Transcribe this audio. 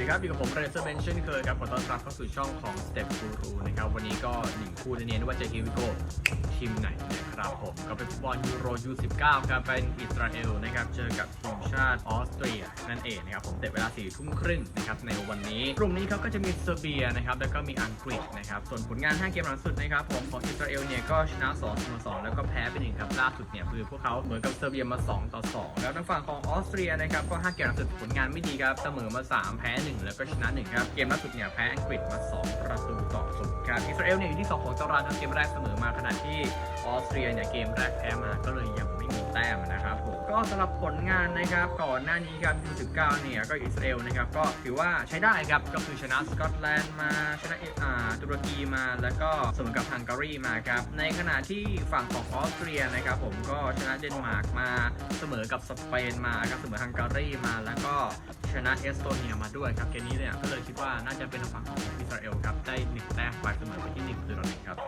ดีครับ อยู่กับผมเรเซอร์เบนเช่นเคยครับขอต้อนรับเข้าสู่ช่องของ Step Guru นะครับ วันนี้ก็หนึ่งคู่ในนี้ว่าจะฮิวิโกทีมไหนนะครับผม ก็เป็นฟุตบอลยูโร U19 ครับเป็นอิสราเอลนะครับ เจอกับทีมชาติออสเตรีย นั่นเองนะครับ ผมเตะเวลา4ทุ่มครึ่งนะครับ ในวันนี้กลุ่มนี้เขาก็จะมีเซอร์เบียนะครับ แล้วก็มีอังกฤษนะครับ ส่วนผลงาน 5 เกมหลังสุดนะครับผมของอิสราเอลเนี่ยก็ชนะ2เสมอ2แล้วก็แพ้ ล่าสุดเนี่ยคือพวกเขาเหมือนกับเซอร์เบียมา 2 ต่อ 2 แล้วทางฝั่งของออสเตรียนะครับก็5เกมหลังสุดผลงานไม่ดีครับเสมอมา 3 แพ้ 1 แล้วก็ชนะ1ครับเกมล่าสุดเนี่ยแพ้อังกฤษมา 2 ประตูต่อศูนย์ครับอิสราเอลเนี่ยอยู่ที่ 2 ของตารางครับเกมแรกเสมอมาขณะที่ออสเตรียเนี่ยเกมแรกแพ้มาก็เลยยังไม่มี ก็สำหรับผลงานนะครับก่อนหน้านี้ครับยู19เนี่ยก็อิสราเอลนะครับก็ถือว่าใช้ได้ครับก็คือชนะสกอตแลนด์มาชนะอ่าตุรกีมาแล้วก็เสมอกับฮังการีมาครับในขณะที่ฝั่งของออสเตรียนะครับผมก็ชนะเดนมาร์กมาเสมอกับสเปนมาครับเสมอฮังการีมาแล้วก็ชนะเอสโตเนียมาด้วยครับเกมนี้เนี่ยก็เลยคิดว่าน่าจะเป็นทางฝั่งของอิสราเอลครับได้หนึ่งแต้มไปเสมอไปที่หนึ่งคือเราหนึ่งครับ